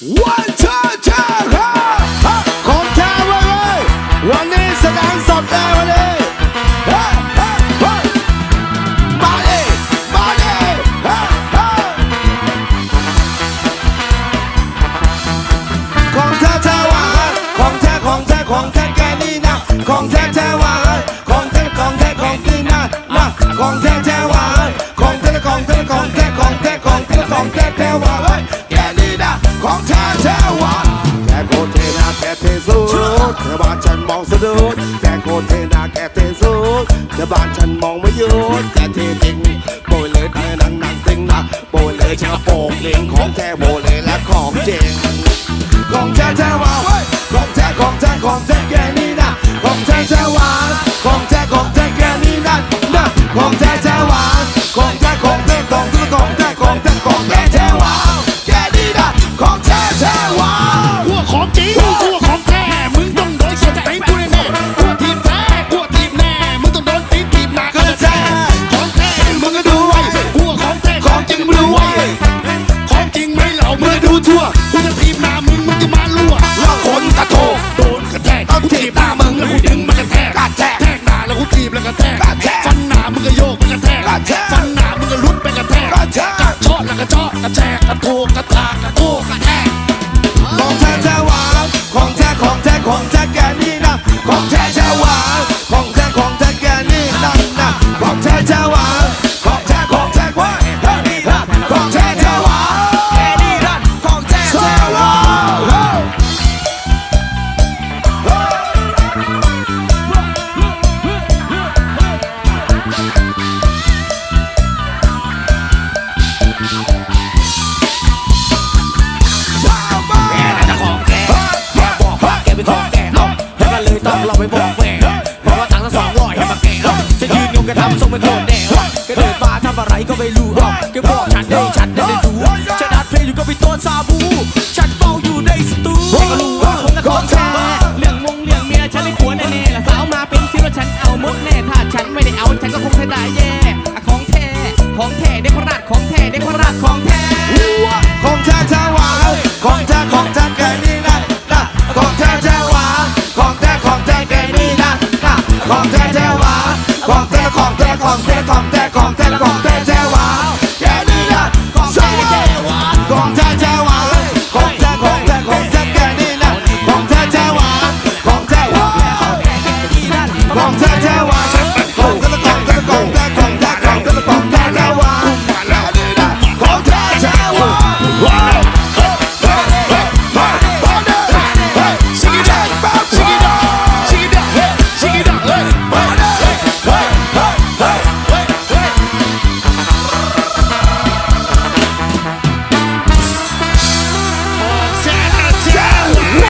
วันเธอเธอฮะฮะของแท้เว้ยเว้ยวันนี้แสดงสดเลยวันนี้เฮ้ยเฮ้ยเฮ้ยมาดิมาดิเฮ้ยเฮ้ยของแท้แท้หวานของแท้ของแท้ของแท้แกนี่นะของแท้แท้หวานของแท้ของแท้ของนี่นะนะของแท้แท้ ของแท้แท้หวานแกโคเทนะแกเทสุดเธอบ้านฉันมองสะดุดแกโคเทนะแกเทสุดเธอบ้านฉันมองไม่หยุดแกเทจริงโบยเลยเธอนังนังติงนะโบยเลยชาโป่งเลียงของแท้โบยเลยและของจริงของแท้แท้หวานของแท้ของแท้ของแท้แกนี่นะของแท้แท้หวานของแท้ของแท้ จริงกลัวของแท้มึงต้องโดนสนตีกูแน่ๆกลัวทีมแท้กลัวทีมแน่มึงต้องโดนตีทีมหนักก็แท้ของแท้มึงก็ดูไว้กลัวของแท้ของจริงมึงดูไว้ของจริงไม่เหล่ามึงดูทั่วกูจะ แกน่าจะของแกแกบอกว่าแกเป็นของแกเอ้าแล้วก็เลยต้องเราไปบอกแกเพราะว่าตังค์ตั้งสองร้อยให้มาแกเอ้าจะยืนงงแกทำทรงเป็นโคตรแดงแกเดินมาทำอะไรก็ไม่รู้เอ้าแกบอกฉันเอง นัของเธอ